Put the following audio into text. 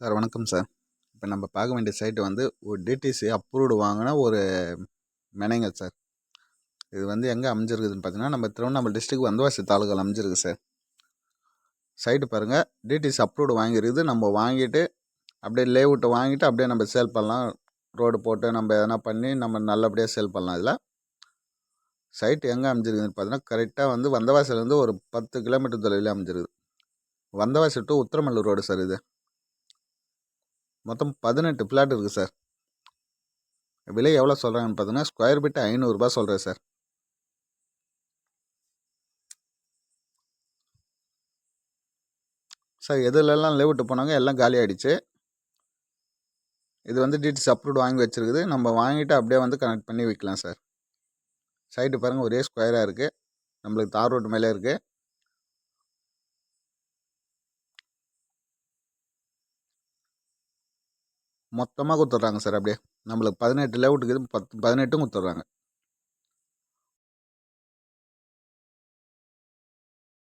Sir வணக்கம் sir. இப்போ நம்ம பார்க்க வேண்டிய சைட்டு வந்து ஒரு டிடிசி அப்ரூவ்டு வாங்கின ஒரு மெனைங்க சார். இது வந்து எங்கே அமைஞ்சிருக்குதுன்னு பார்த்தீங்கன்னா நம்ம திருவண்ணாமலை டிஸ்ட்ரிக் வந்தவாசி தாலுகாவில் அமைஞ்சிருக்கு சார். சைட்டு பாருங்கள் டிடிசி அப்ரூவ்டு வாங்கியிருக்குது நம்ம வாங்கிட்டு அப்படியே லேவுட்டை வாங்கிட்டு அப்படியே நம்ம சேல் பண்ணலாம். ரோடு போட்டு நம்ம எதனா பண்ணி நம்ம நல்லபடியாக சேல் பண்ணலாம். இதில் சைட்டு எங்கே அமைஞ்சிருக்குதுன்னு பார்த்தீங்கன்னா கரெக்டாக வந்து வந்தவாசிலேருந்து ஒரு பத்து கிலோமீட்டர் தொலைவில் அமைஞ்சிருக்குது. Vandavasi to Uthiramallur road sir இது. மொத்தம் பதினெட்டு ஃப்ளாட் இருக்குது சார் விலை எவ்வளோ சொல்கிறாங்கன்னு பார்த்தீங்கன்னா ஸ்கொயர் ஃபீட்டு ஐநூறுரூபா சொல்கிறேன் சார் சார் எதுலெல்லாம் லேவுட்டு போனாங்க? எல்லாம் காலி ஆகிடுச்சு இது வந்து டிடிசி அப்ரூவ்டு வாங்கி வச்சுருக்குது. நம்ம வாங்கிட்டு அப்படியே வந்து கனெக்ட் பண்ணி விற்கலாம் சார் சைட்டு பாருங்கள் ஒரே ஸ்கொயராக இருக்குது நம்மளுக்கு தார் ரோட்டு மேலே இருக்குது மொத்தமாக கொடுத்துட்றாங்க சார் அப்படியே. நம்மளுக்கு பதினெட்டு லேவுட்டுக்கு பத்து பதினெட்டும் கொடுத்துட்றாங்க.